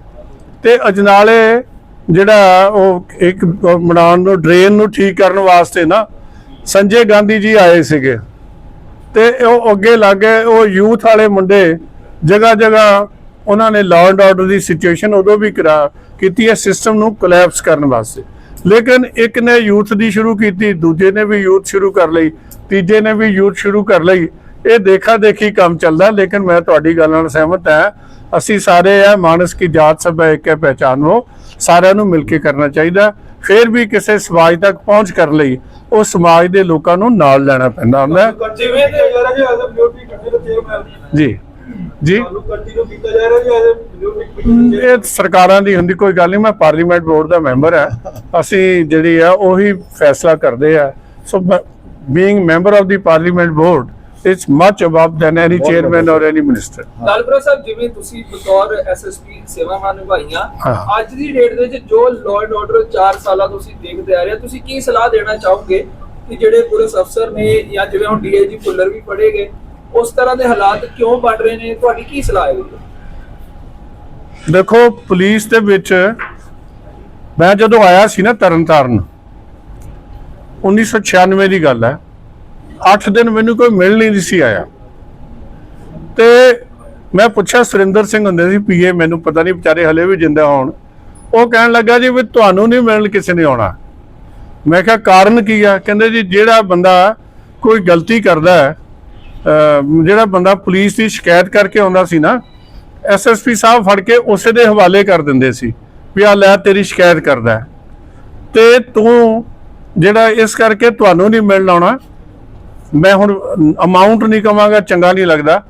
Speaker 1: ਤੇ ਅਜਨਾਲੇ ਜਿਹੜਾ ਉਹ ਇੱਕ ਬਣਾਉਣ ਨੂੰ ਡਰੇਨ ਨੂੰ ਠੀਕ ਕਰਨ ਵਾਸਤੇ ਨਾ ਸੰਜੇ ਗਾਂਧੀ ਜੀ ਆਏ ਸੀਗੇ। ਤੇ ਉਹ ਅੱਗੇ ਲੱਗੇ ਉਹ ਯੂਥ ਵਾਲੇ ਮੁੰਡੇ ਜਗ੍ਹਾ ਜਗ੍ਹਾ ਉਹਨਾਂ ਨੇ ਲਾਅ ਐਂਡ ਆਰਡਰ ਦੀ ਸਿਚੁਏਸ਼ਨ ਉਦੋਂ ਵੀ ਕਰਾ ਕੀਤੀ ਹੈ ਸਿਸਟਮ ਨੂੰ ਕੋਲੈਪਸ ਕਰਨ ਵਾਸਤੇ। ਲੇਕਿਨ ਇੱਕ ਨੇ ਯੂਥ ਦੀ ਸ਼ੁਰੂ ਕੀਤੀ, ਦੂਜੇ ਨੇ ਵੀ ਯੂਥ ਸ਼ੁਰੂ ਕਰ ਲਈ, ਤੀਜੇ ਨੇ ਵੀ ਯੂਥ ਸ਼ੁਰੂ ਕਰ ਲਈ। ਇਹ ਦੇਖਾ ਦੇਖੀ ਕੰਮ ਚੱਲਦਾ, ਲੇਕਿਨ ਮੈਂ ਤੁਹਾਡੀ ਗੱਲ ਨਾਲ ਸਹਿਮਤ ਹਾਂ। ਅਸੀਂ ਸਾਰੇ ਆ, ਮਾਨਸ ਕੀ ਜਾਤ ਸਭ ਹੈ ਇੱਕ ਹੈ, ਪਹਿਚਾਨੋ ਸਾਰਿਆਂ ਨੂੰ ਮਿਲ ਕੇ ਕਰਨਾ ਚਾਹੀਦਾ। ਫਿਰ ਵੀ ਕਿਸੇ ਸਮਾਜ ਤੱਕ ਪਹੁੰਚ ਕਰਨ ਲਈ ਉਹ ਸਮਾਜ ਦੇ ਲੋਕਾਂ ਨੂੰ ਨਾਲ ਲੈਣਾ ਪੈਂਦਾ ਹੁੰਦਾ। ਹੈ।
Speaker 2: ਜਿਵੇਂ ਤੇ ਜਾ ਰਿਹਾ ਜੀ ਬਿਊਟੀ
Speaker 1: ਇਹ ਸਰਕਾਰਾਂ ਦੀ ਹੁੰਦੀ ਕੋਈ ਗੱਲ ਨਹੀਂ ਮੈਂ ਪਾਰਲੀਮੈਂਟ ਬੋਰਡ ਦਾ ਮੈਂਬਰ ਆ ਅਸੀਂ ਜਿਹੜੀ ਆ ਉਹੀ ਫੈਸਲਾ ਕਰਦੇ ਆ। So being member of the parliament board it's much above than any chairman or any minister
Speaker 3: Lalpura ਸਾਹਿਬ ਜਿਵੇਂ ਤੁਸੀਂ ਬਤੌਰ ਐਸਐਸਪੀ ਸੇਵਾਵਾਂ ਨਿਭਾਈਆਂ
Speaker 1: ਹਾਂ।
Speaker 3: ਅੱਜ ਦੀ ਡੇਟ ਦੇ ਵਿੱਚ ਜੋ ਲਾਅ ਐਂਡ ਆਰਡਰ 4 ਸਾਲਾਂ ਤੋਂ ਤੁਸੀਂ ਦੇਖਦੇ ਆ ਰਹੇ ਹੋ ਤੁਸੀਂ ਕੀ ਸਲਾਹ ਦੇਣਾ ਚਾਹੋਗੇ ਕਿ ਜਿਹੜੇ ਪੁਲਿਸ ਅਫਸਰ ਨੇ ਜਾਂ ਜਿਵੇਂ ਹੁਣ ਡੀਆਈਜੀ ਫੁੱਲਰ ਵੀ ਪੜ੍ਹੇ ਗਏ ਉਸ ਤਰ੍ਹਾਂ ਦੇ ਹਾਲਾਤ ਕਿਉਂ ਬਣ ਰਹੇ ਨੇ? ਤੁਹਾਡੀ ਕੀ ਸਲਾਹ ਹੈ
Speaker 1: ਦੇਖੋ ਪੁਲਿਸ ਦੇ ਵਿੱਚ ਮੈਂ ਜਦੋਂ ਆਇਆ ਸੀ ਨਾ ਤਰਨਤਾਰਨ 1996 ਦੀ ਗੱਲ ਹੈ 8 ਦਿਨ ਮੈਨੂੰ ਕੋਈ ਮਿਲ ਨਹੀਂ ਸੀ ਆਇਆ। ਤੇ ਮੈਂ ਪੁੱਛਿਆ, ਸੁਰਿੰਦਰ ਸਿੰਘ ਹੁੰਦੇ ਸੀ ਪੀਏ, ਮੈਨੂੰ ਪਤਾ ਨਹੀਂ ਵਿਚਾਰੇ ਹਲੇ ਵੀ ਜਿੰਦਾ ਹੋਣ। ਉਹ ਕਹਿਣ ਲੱਗਾ ਜੀ ਵੀ ਤੁਹਾਨੂੰ ਨਹੀਂ ਮਿਲਣ ਕਿਸੇ ਨੇ ਆਉਣਾ। ਮੈਂ ਕਿਹਾ, ਕਾਰਨ ਕੀ ਆ? ਕਹਿੰਦੇ ਜੀ, ਜਿਹੜਾ ਬੰਦਾ ਕੋਈ ਗਲਤੀ ਕਰਦਾ ਹੈ ਜਿਹੜਾ ਬੰਦਾ ਪੁਲਿਸ ਦੀ ਸ਼ਿਕਾਇਤ ਕਰਕੇ ਆਉਂਦਾ ਸੀ ਨਾ ਐਸਐਸਪੀ ਸਾਹਿਬ ਫੜ ਕੇ ਉਸੇ ਦੇ ਹਵਾਲੇ ਕਰ ਦਿੰਦੇ ਸੀ ਵੀ ਆ ਲੈ ਤੇਰੀ ਸ਼ਿਕਾਇਤ ਕਰਦਾ ਤੇ ਤੂੰ ਜਿਹੜਾ ਇਸ ਕਰਕੇ ਤੁਹਾਨੂੰ ਨਹੀਂ ਮਿਲਣ ਆਉਣਾ ਮੈਂ ਹੁਣ ਅਮਾਉਂਟ ਨਹੀਂ ਕਵਾਂਗਾ ਚੰਗਾ ਨਹੀਂ ਲੱਗਦਾ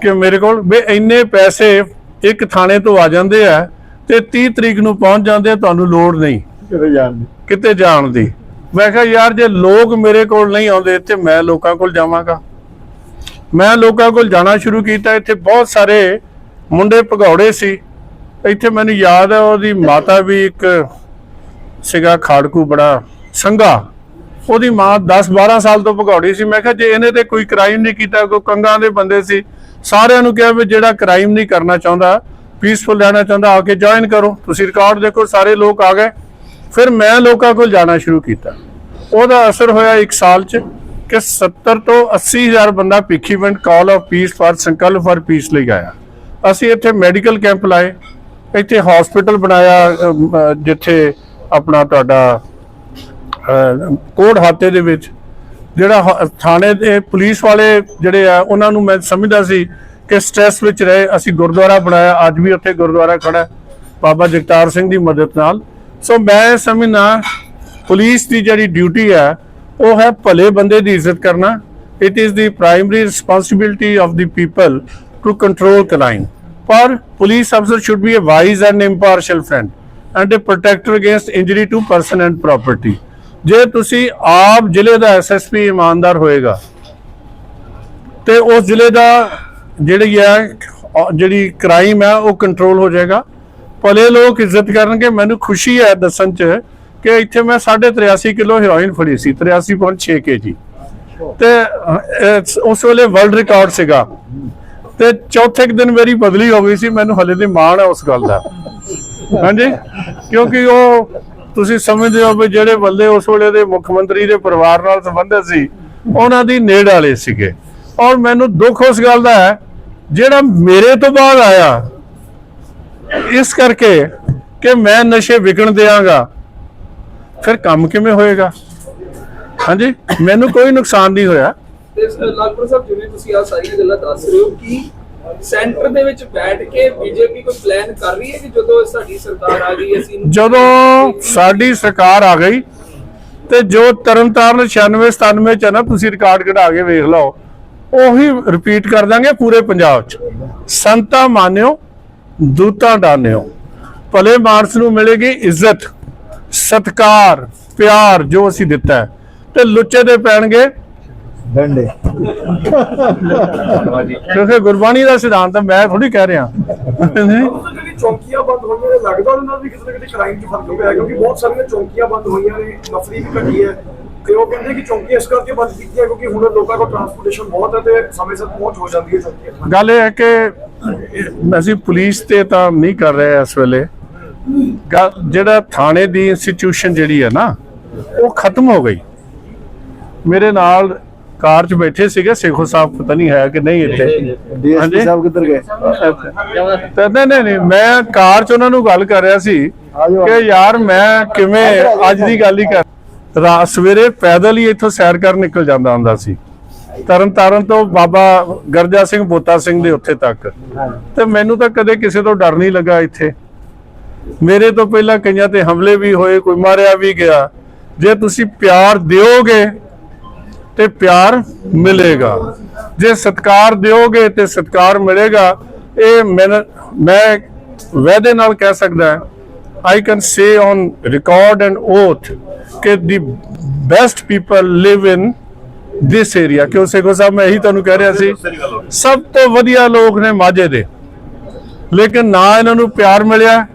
Speaker 1: ਕਿ ਮੇਰੇ ਕੋਲ ਵੀ ਇੰਨੇ ਪੈਸੇ ਇੱਕ ਥਾਣੇ ਤੋਂ ਆ ਜਾਂਦੇ ਆ ਤੇ 30 ਤਰੀਕ ਨੂੰ ਪਹੁੰਚ ਜਾਂਦੇ ਆ ਤੁਹਾਨੂੰ ਲੋੜ ਨਹੀਂ।
Speaker 2: ਕਿਤੇ ਜਾਣ ਦੀ।
Speaker 1: ਕਿਤੇ ਜਾਣ ਦੀ। ਮੈਂ ਕਿਹਾ ਯਾਰ ਜੇ ਲੋਕ ਮੇਰੇ ਕੋਲ ਨਹੀਂ ਆਉਂਦੇ ਤੇ ਮੈਂ ਲੋਕਾਂ ਕੋਲ ਜਾਵਾਂਗਾ। ਮੈਂ ਲੋਕਾਂ ਕੋਲ ਜਾਣਾ ਸ਼ੁਰੂ ਕੀਤਾ। ਇੱਥੇ ਬਹੁਤ ਸਾਰੇ ਮੁੰਡੇ ਭਗੌੜੇ ਸੀ। ਇੱਥੇ ਮੈਨੂੰ ਯਾਦ ਹੈ ਉਹਦੀ ਮਾਤਾ ਵੀ ਇੱਕ ਸੀਗਾ ਖਾੜਕੂ ਬੜਾ ਸੰਘਾ। ਉਹਦੀ ਮਾਂ 10 12 ਸਾਲ ਤੋਂ ਭਗੌੜੀ ਸੀ। ਮੈਂ ਕਿਹਾ ਜੇ ਇਹਨੇ ਤੇ ਕੋਈ ਕ੍ਰਾਈਮ ਨਹੀਂ ਕੀਤਾ, ਕੋਈ ਕੰਗਾਂ ਦੇ ਬੰਦੇ ਸੀ, ਸਾਰਿਆਂ ਨੂੰ ਕਿਹਾ ਵੀ ਜਿਹੜਾ ਕ੍ਰਾਈਮ ਨਹੀਂ ਕਰਨਾ ਚਾਹੁੰਦਾ ਪੀਸਫੁਲ ਰਹਿਣਾ ਚਾਹੁੰਦਾ, ਆ ਕੇ ਜੁਆਇਨ ਕਰੋ। ਤੁਸੀਂ ਰਿਕਾਰਡ ਦੇਖੋ, ਸਾਰੇ ਲੋਕ ਆ ਗਏ। ਫਿਰ ਮੈਂ ਲੋਕਾਂ ਕੋਲ ਜਾਣਾ ਸ਼ੁਰੂ ਕੀਤਾ। ਉਹਦਾ ਅਸਰ ਹੋਇਆ 1 ਸਾਲ ਚ ਕਿ 70 ਤੋਂ 80 ਹਜ਼ਾਰ ਬੰਦਾ Bhikhiwind call of peace for ਸੰਕਲਪ ਫਾਰ ਪੀਸ ਲਈ ਆਇਆ। ਅਸੀਂ ਇੱਥੇ ਮੈਡੀਕਲ ਕੈਂਪ ਲਾਏ, ਇੱਥੇ ਹਸਪੀਟਲ ਬਣਾਇਆ ਜਿੱਥੇ ਆਪਣਾ ਤੁਹਾਡਾ ਕੋਟ ਹਾਤੇ ਦੇ ਵਿੱਚ ਜਿਹੜਾ ਹ- ਥਾਣੇ ਦੇ ਪੁਲਿਸ ਵਾਲੇ ਜਿਹੜੇ ਆ, ਉਹਨਾਂ ਨੂੰ ਮੈਂ ਸਮਝਦਾ ਸੀ ਕਿ ਸਟ੍ਰੈਸ ਵਿੱਚ ਰਹੇ, ਅਸੀਂ ਗੁਰਦੁਆਰਾ ਬਣਾਇਆ, ਅੱਜ ਵੀ ਉੱਥੇ ਗੁਰਦੁਆਰਾ ਖੜਾ ਬਾਬਾ ਜਗਤਾਰ ਸਿੰਘ ਦੀ ਮਦਦ ਨਾਲ। ਸੋ ਮੈਂ ਸਮਝਣਾ ਪੁਲਿਸ ਦੀ ਜਿਹੜੀ ਡਿਊਟੀ ਹੈ, ਉਹ ਹੈ ਭਲੇ ਬੰਦੇ ਦੀ ਇੱਜ਼ਤ ਕਰਨਾ। It is the primary responsibility of the people to control crime ਪਰ police officer should be a wise and impartial friend and a protector against injury to person and property ਜੇ ਤੁਸੀਂ ਆਪ ਜ਼ਿਲ੍ਹੇ ਦਾ ਐਸਐਸਪੀ ਇਮਾਨਦਾਰ ਹੋਏਗਾ ਤੇ ਉਸ ਜ਼ਿਲ੍ਹੇ ਦਾ ਜਿਹੜੀ ਹੈ ਜਿਹੜੀ ਕ੍ਰਾਈਮ ਹੈ ਉਹ ਕੰਟਰੋਲ ਹੋ ਜਾਏਗਾ। ਭਲੇ ਲੋਕ ਇੱਜ਼ਤ ਕਰਨਗੇ ਮੈਨੂੰ ਖੁਸ਼ੀ ਹੈ ਦੱਸਣ ਚ ਕਿ ਇੱਥੇ ਮੈਂ 83 ਕਿਲੋ ਹੈਰੋਇਨ ਫੜੀ ਸੀ 83.6 ਕੇਜੀ ਤੇ ਅ, ਅ, ਉਸ ਵੇਲੇ ਵਰਲਡ ਰਿਕਾਰਡ ਸੀਗਾ। ਤੇ ਚੌਥੇ ਕੁ ਦਿਨ ਮੇਰੀ ਬਦਲੀ ਹੋ ਗਈ ਸੀ ਮੈਨੂੰ ਹਲੇ ਦੀ ਮਾਣ ਹੈ ਉਸ ਗੱਲ ਦਾ। ਹਾਂਜੀ? ਕਿਉਂਕਿ ਉਹ ਤੁਸੀਂ ਸਮਝਦੇ ਹੋ ਵੀ ਜਿਹੜੇ ਬੰਦੇ ਉਸ ਵੇਲੇ ਦੇ ਮੁੱਖ ਮੰਤਰੀ ਦੇ ਪਰਿਵਾਰ ਨਾਲ ਸੰਬੰਧਿਤ ਸੀ, ਉਹਨਾਂ ਦੀ ਨੇੜ ਵਾਲੇ ਸੀਗੇ। ਔਰ ਮੈਨੂੰ ਦੁੱਖ ਉਸ ਗੱਲ ਦਾ ਹੈ, ਜਿਹੜਾ ਮੇਰੇ ਤੋਂ ਬਾਅਦ ਆਇਆ, ਇਸ ਕਰਕੇ ਕਿ ਮੈਂ ਨਸ਼ੇ ਵਿਕਣ ਦਿਆਂਗਾ, ਫਿਰ ਕੰਮ ਕਿਵੇਂ ਹੋਏਗਾ? ਹਾਂਜੀ, ਮੈਨੂੰ ਕੋਈ ਨੁਕਸਾਨ ਨਹੀਂ ਹੋਇਆ।
Speaker 3: ਤੇ ਲਾਲਪੁਰ ਸਾਹਿਬ, ਜਿਵੇਂ ਤੁਸੀਂ ਆ ਸਾਰੀਆਂ ਗੱਲਾਂ ਦੱਸ ਰਹੇ ਹੋ ਕਿ ਸੈਂਟਰ ਦੇ ਵਿੱਚ ਬੈਠ ਕੇ ਬੀਜੇਪੀ ਕੋਈ ਪਲਾਨ ਕਰ ਰਹੀ ਹੈ ਕਿ ਜਦੋਂ ਸਾਡੀ ਸਰਕਾਰ ਆ ਗਈ ਅਸੀਂ
Speaker 1: ਜਦੋਂ ਸਾਡੀ ਸਰਕਾਰ ਆ ਗਈ ਤੇ ਜੋ ਤਰਨਤਾਰਨ 96 97 ਚ ਨਾ ਤੁਸੀਂ ਰਿਕਾਰਡ ਕਢਾ ਕੇ ਵੇਖ ਲਓ ਉਹੀ ਰਿਪੀਟ ਕਰ ਦਾਂਗੇ ਪੂਰੇ ਪੰਜਾਬ ਚ। ਸੰਤਾ ਮਾਨਿਓ ਦੂਤਾਂ ਡਾਨਿਓ ਭਲੇ ਮਾਨਸ ਨੂੰ ਮਿਲੇਗੀ ਇੱਜ਼ਤ ਸਤਕਾਰ ਪਿਆਰ ਜੋ ਅਸੀਂ ਦਿੱਤਾ ਤੇ ਲੁੱਚੇ ਦੇ ਪੈਣਗੇ
Speaker 2: ਡੰਡੇ।
Speaker 1: ਕਿਉਂਕਿ ਗੁਰਬਾਣੀ ਦਾ ਸਿਧਾਂਤ ਮੈਂ ਥੋੜੀ ਕਹਿ ਰਿਹਾ। ਨਹੀਂ।
Speaker 4: ਜਿਹੜੀ ਚੌਂਕੀਆਂ ਬੰਦ ਹੋਈਆਂ ਨੇ ਲੱਗਦਾ ਉਹਨਾਂ ਨਾਲ ਵੀ ਕਿਸੇ ਨਾ ਕਿਸੇ ਕ੍ਰਾਈਮ 'ਚ ਫ਼ਰਕ ਪਿਆ ਕਿਉਂਕਿ ਬਹੁਤ ਸਾਰੀਆਂ ਚੌਂਕੀਆਂ ਬੰਦ ਹੋਈਆਂ ਨੇ ਨਫਰੀ ਵੀ ਘਟੀ ਹੈ। ਤੇ ਉਹ ਕਹਿੰਦੇ ਕਿ ਚੌਂਕੀਆਂ ਇਸ ਕਰਕੇ ਬੰਦ ਕੀਤੀਆਂ ਕਿਉਂਕਿ ਹੁਣ ਲੋਕਾਂ ਕੋਲ ਟਰਾਂਸਪੋਰਟੇਸ਼ਨ ਬਹੁਤ ਹੈ ਤੇ ਸਮੇਂ ਸਿਰ ਪਹੁੰਚ ਹੋ ਜਾਂਦੀ ਹੈ ਚੌਂਕੀਆਂ।
Speaker 1: ਗੱਲ ਇਹ ਹੈ ਕਿ ਅਸੀਂ ਪੁਲਿਸ ਤੇ ਤਾਂ ਨਹੀਂ ਕਰ ਰਹੇ ਇਸ ਵੇਲੇ। ਜਿਹੜਾ ਥਾਣੇ ਦੀ ਇੰਸਟੀਟਿਊਸ਼ਨ ਜਿਹੜੀ ਹੈ ਨਾ ਉਹ ਖਤਮ ਹੋ ਗਈ। ਮੇਰੇ ਨਾਲ ਕਾਰ 'ਚ ਬੈਠੇ ਸੀਗੇ ਸੇਖੋ ਸਾਹਿਬ ਪਤਾ ਨਹੀਂ ਹੈ ਕਿ ਨਹੀਂ ਇੱਥੇ।
Speaker 2: ਡੀਐਸਪੀ ਸਾਹਿਬ ਕਿੱਧਰ ਗਏ?
Speaker 1: ਤੇ ਨਹੀਂ ਨਹੀਂ ਨਹੀਂ ਮੈਂ ਕਾਰ 'ਚ ਉਹਨਾਂ ਨੂੰ ਗੱਲ ਕਰ ਰਿਹਾ ਸੀ ਕਿ ਯਾਰ ਮੈਂ ਕਿਵੇਂ ਅੱਜ ਦੀ ਗੱਲ ਹੀ ਕਰ ਰਾਤ ਸਵੇਰੇ ਪੈਦਲ ਹੀ ਇੱਥੋਂ ਸੈਰ ਕਰਨ ਨਿਕਲ ਜਾਂਦਾ ਹੁੰਦਾ ਸੀ। ਤਰਨ ਤਾਰਨ ਤੋਂ ਬਾਬਾ ਗਰਜਾ ਸਿੰਘ ਬੋਤਾ ਸਿੰਘ ਦੇ ਉੱਥੇ ਤੱਕ। ਤੇ ਮੈਨੂੰ ਤਾਂ ਕਦੇ ਕਿਸੇ ਤੋਂ ਡਰ ਨਹੀਂ ਲੱਗਾ ਇੱਥੇ। ਮੇਰੇ ਤੋਂ ਪਹਿਲਾਂ ਕਈਆਂ ਤੇ ਹਮਲੇ ਵੀ ਹੋਏ ਕੋਈ ਮਾਰਿਆ ਵੀ ਗਿਆ। ਜੇ ਤੁਸੀਂ ਪਿਆਰ ਦਿਓਗੇ ਤੇ ਪਿਆਰ ਮਿਲੇਗਾ। ਜੇ ਸਤਕਾਰ ਦਿਓਗੇ ਤੇ ਸਤਕਾਰ ਮਿਲੇਗਾ। ਇਹ ਮੈਨ- ਮੈਂ ਵਾਅਦੇ ਨਾਲ ਕਹਿ ਸਕਦਾ I can say on record and oath ਕਿ the best people live in this area ਕਿਉਂ ਸੇਖੋ ਸਾਹਿਬ, ਮੈਂ ਇਹੀ ਤੁਹਾਨੂੰ ਕਹਿ ਰਿਹਾ ਸੀ, ਸਭ ਤੋਂ ਵਧੀਆ ਲੋਕ ਨੇ ਮਾਝੇ ਦੇ। ਲੇਕਿਨ ਨਾ ਇਹਨਾਂ ਨੂੰ ਪਿਆਰ ਮਿਲਿਆ,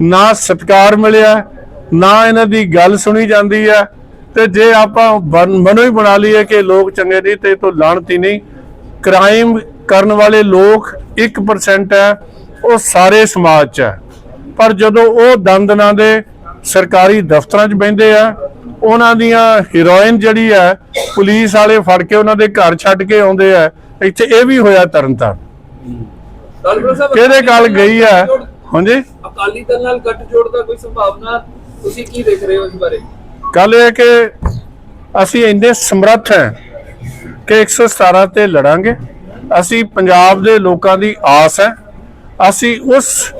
Speaker 1: ਨਾ ਸਤਕਾਰ ਮਿਲਿਆ, ਨਾ ਇਹਨਾਂ ਦੀ ਗੱਲ ਸੁਣੀ ਜਾਂਦੀ ਹੈ। ਤੇ ਜੇ ਆਪਾਂ ਮਨੋਂ ਹੀ ਬਣਾ ਲਈਏ ਕਿ ਲੋਕ ਚੰਗੇ ਨਹੀਂ ਤੇ ਤੋਂ ਲਾਣਤੀ ਨਹੀਂ ਕ੍ਰਾਈਮ ਕਰਨ ਵਾਲੇ ਲੋਕ 1% ਹੈ ਉਹ ਸਾਰੇ ਸਮਾਜ 'ਚ ਹੈ। ਪਰ ਜਦੋਂ ਉਹ ਦੰਦਨਾਂ ਦੇ ਸਰਕਾਰੀ ਦਫ਼ਤਰਾਂ 'ਚ ਬੈੰਦੇ ਆ ਉਹਨਾਂ ਦੀਆਂ ਹੀਰੋਇਨ ਜਿਹੜੀ ਹੈ ਪੁਲਿਸ ਵਾਲੇ ਫੜ ਕੇ ਉਹਨਾਂ ਦੇ ਘਰ ਛੱਡ ਕੇ ਆਉਂਦੇ ਆ ਇੱਥੇ ਇਹ ਵੀ ਹੋਇਆ ਤਰਨਤਾਰਨ। ਕਿਹਦੇ ਗੱਲ ਗਈ ਹੈ? ਹਾਂਜੀ?
Speaker 3: ਅਕਾਲੀ ਦਲ ਨਾਲ ਗੱਠਜੋੜ ਦਾ ਕੋਈ ਸੰਭਾਵਨਾ ਤੁਸੀਂ ਕੀ ਦੇਖ ਰਹੇ ਹੋ ਇਸ ਬਾਰੇ?
Speaker 1: ਗੱਲ ਇਹ ਕਿ ਅਸੀਂ ਇੰਨੇ ਸਮਰੱਥ ਹਾਂ ਕਿ 117 ਤੇ ਲੜਾਂਗੇ। ਅਸੀਂ ਪੰਜਾਬ ਦੇ ਲੋਕਾਂ ਦੀ ਆਸ ਹੈ। ਅਸੀਂ ਉਸ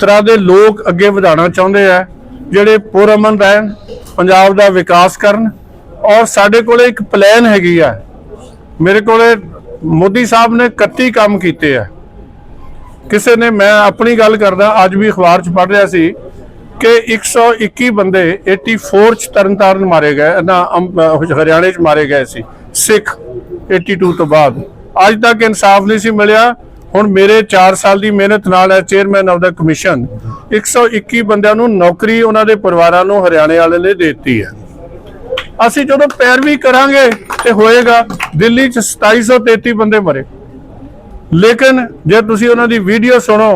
Speaker 1: ਤਰ੍ਹਾਂ ਦੇ ਲੋਕ ਅੱਗੇ ਵਧਾਉਣਾ ਚਾਹੁੰਦੇ ਆ, ਜਿਹੜੇ ਪੁਰਅਮਨ ਰਹਿਣ, ਪੰਜਾਬ ਦਾ ਵਿਕਾਸ ਕਰਨ। ਔਰ ਸਾਡੇ ਕੋਲੇ ਇੱਕ ਪਲਾਨ ਹੈਗੀ ਆ। ਮੇਰੇ ਕੋਲੇ ਮੋਦੀ ਸਾਹਿਬ ਨੇ 31 ਕੰਮ ਕੀਤੇ ਆ। ਕਿਸੇ ਨੇ, ਮੈਂ ਆਪਣੀ ਗੱਲ ਕਰਦਾ, ਅੱਜ ਵੀ ਅਖਬਾਰ 'ਚ ਪੜ੍ਹ ਰਿਹਾ ਸੀ ਕਿ 121 ਬੰਦੇ 84 ਚ ਤਰਨਤਾਰਨ ਮਾਰੇ ਗਏ, ਨਾ ਹਰਿਆਣੇ 'ਚ ਮਾਰੇ ਗਏ ਸੀ, ਸਿੱਖ 82 ਤੋਂ ਬਾਅਦ। ਅੱਜ ਤੱਕ ਇਨਸਾਫ ਨਹੀਂ ਸੀ ਮਿਲਿਆ। ਹੁਣ ਮੇਰੇ 4 ਸਾਲ ਦੀ ਮਿਹਨਤ ਨਾਲ ਹੈ ਚੇਅਰਮੈਨ ਆਫ ਦਾ ਕਮਿਸ਼ਨ 121 ਬੰਦਿਆਂ ਨੂੰ ਨੌਕਰੀ ਉਹਨਾਂ ਦੇ ਪਰਿਵਾਰਾਂ ਨੂੰ ਹਰਿਆਣੇ ਵਾਲੇ ਨੇ ਦੇ ਦਿੱਤੀ ਹੈ। ਅਸੀਂ ਜਦੋਂ ਪੈਰਵੀ ਕਰਾਂਗੇ ਤੇ ਹੋਏਗਾ, ਦਿੱਲੀ 'ਚ 2733 ਬੰਦੇ ਮਰੇ। ਲੇਕਿਨ ਜੇ ਤੁਸੀਂ ਉਹਨਾਂ ਦੀ ਵੀਡੀਓ ਸੁਣੋ,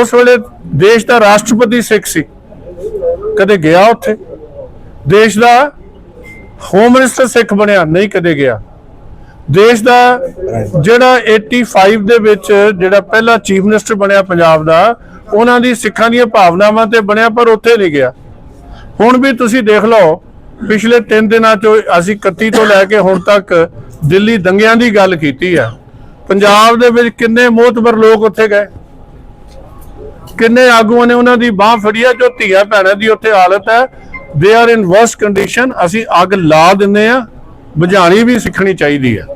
Speaker 1: ਉਸ ਵੇਲੇ ਦੇਸ਼ ਦਾ ਰਾਸ਼ਟਰਪਤੀ ਸਿੱਖ ਸੀ। ਕਦੇ ਗਿਆ ਉੱਥੇ? ਦੇਸ਼ ਦਾ ਹੋਮ ਮਿਨਿਸਟਰ ਸਿੱਖ ਬਣਿਆ, ਨਹੀਂ ਕਦੇ ਗਿਆ। ਦੇਸ਼ ਦਾ ਜਿਹੜਾ 85 ਦੇ ਵਿੱਚ ਜਿਹੜਾ ਪਹਿਲਾ ਚੀਫ ਮਿਨਿਸਟਰ ਬਣਿਆ ਪੰਜਾਬ ਦਾ, ਉਹਨਾਂ ਦੀ ਸਿੱਖਾਂ ਦੀਆਂ ਭਾਵਨਾਵਾਂ ਤੇ ਬਣਿਆ, ਪਰ ਉੱਥੇ ਨਹੀਂ ਗਿਆ। ਹੁਣ ਵੀ ਤੁਸੀਂ ਦੇਖ ਲਓ, ਪਿਛਲੇ 3 ਦਿਨਾਂ ਚੋਂ ਅਸੀਂ 31 ਤੋਂ ਲੈ ਕੇ ਹੁਣ ਤੱਕ ਦਿੱਲੀ ਦੰਗਿਆਂ ਦੀ ਗੱਲ ਕੀਤੀ ਆ। ਪੰਜਾਬ ਦੇ ਵਿੱਚ ਕਿੰਨੇ ਮੋਤਬਰ ਲੋਕ ਉੱਥੇ ਗਏ। ਕਿੰਨੇ ਆਗੂਆਂ ਨੇ ਉਹਨਾਂ ਦੀ ਬਾਹ ਫੜੀ ਆ ਜੋ ਧੀਆ ਭੈਣਾਂ ਦੀ ਉੱਥੇ ਹਾਲਤ ਹੈ। They are in worst condition ਅਸੀਂ ਅੱਗ ਲਾ ਦਿੰਦੇ ਆ ਬੁਝਾਣੀ ਵੀ ਸਿੱਖਣੀ ਚਾਹੀਦੀ ਆ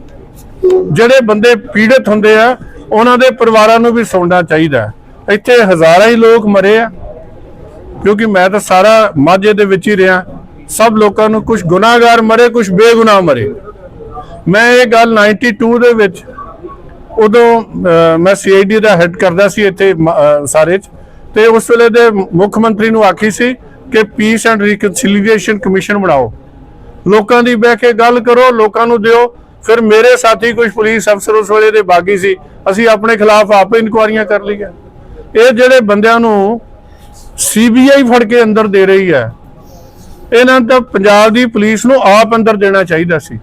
Speaker 1: ਜਿਹੜੇ ਬੰਦੇ ਪੀੜਤ ਹੁੰਦੇ ਆ, ਉਹਨਾਂ ਦੇ ਪਰਿਵਾਰਾਂ ਨੂੰ ਵੀ ਸੁਣਨਾ ਚਾਹੀਦਾ ਇੱਥੇ ਹਜ਼ਾਰਾਂ ਹੀ ਲੋਕ ਮਰੇ ਆ। ਕਿਉਂਕਿ ਮੈਂ ਤਾਂ ਸਾਰਾ ਮਾਝੇ ਦੇ ਵਿੱਚ ਹੀ ਰਿਹਾ। ਸਭ ਲੋਕਾਂ ਨੂੰ ਕੁਝ ਗੁਨਾਹਗਾਰ ਮਰੇ ਕੁਝ ਬੇਗੁਨਾਹ ਮਰੇ। ਮੈਂ ਇਹ ਗੱਲ 92 ਦੇ ਵਿੱਚ ਉਦੋਂ ਅਹ, ਮੈਂ ਸੀਆਈਡੀ ਦਾ ਹੈੱਡ ਕਰਦਾ ਸੀ ਇੱਥੇ ਸਾਰੇ ਚ। ਤੇ ਉਸ ਵੇਲੇ ਦੇ ਮੁੱਖ ਮੰਤਰੀ ਨੂੰ ਆਖੀ ਸੀ ਕਿ ਪੀਸ ਐਂਡ ਰੀਕਨਸੀਲੀਏਸ਼ਨ ਕਮਿਸ਼ਨ ਬਣਾਓ। ਲੋਕਾਂ ਦੀ ਬਹਿ ਕੇ ਗੱਲ ਕਰੋ ਲੋਕਾਂ ਨੂੰ ਦਿਓ। ਫਿਰ ਮੇਰੇ ਸਾਥੀ ਕੁਝ ਪੁਲਿਸ ਅਫਸਰ ਉਸ ਵੇਲੇ ਦੇ ਬਾਗੀ ਸੀ। ਅਸੀਂ ਆਪਣੇ ਖਿਲਾਫ ਆਪੇ ਇਨਕੁਆਰੀਆਂ ਕਰ ਲਈਆਂ। ਇਹ ਜਿਹੜੇ ਬੰਦਿਆਂ ਨੂੰ ਸੀਬੀਆਈ ਫੜ ਕੇ ਅੰਦਰ ਦੇ ਰਹੀ ਹੈ ਇਹਨਾਂ ਤਾਂ ਪੰਜਾਬ ਦੀ ਪੁਲਿਸ ਨੂੰ ਆਪ ਅੰਦਰ ਦੇਣਾ ਚਾਹੀਦਾ ਸੀ।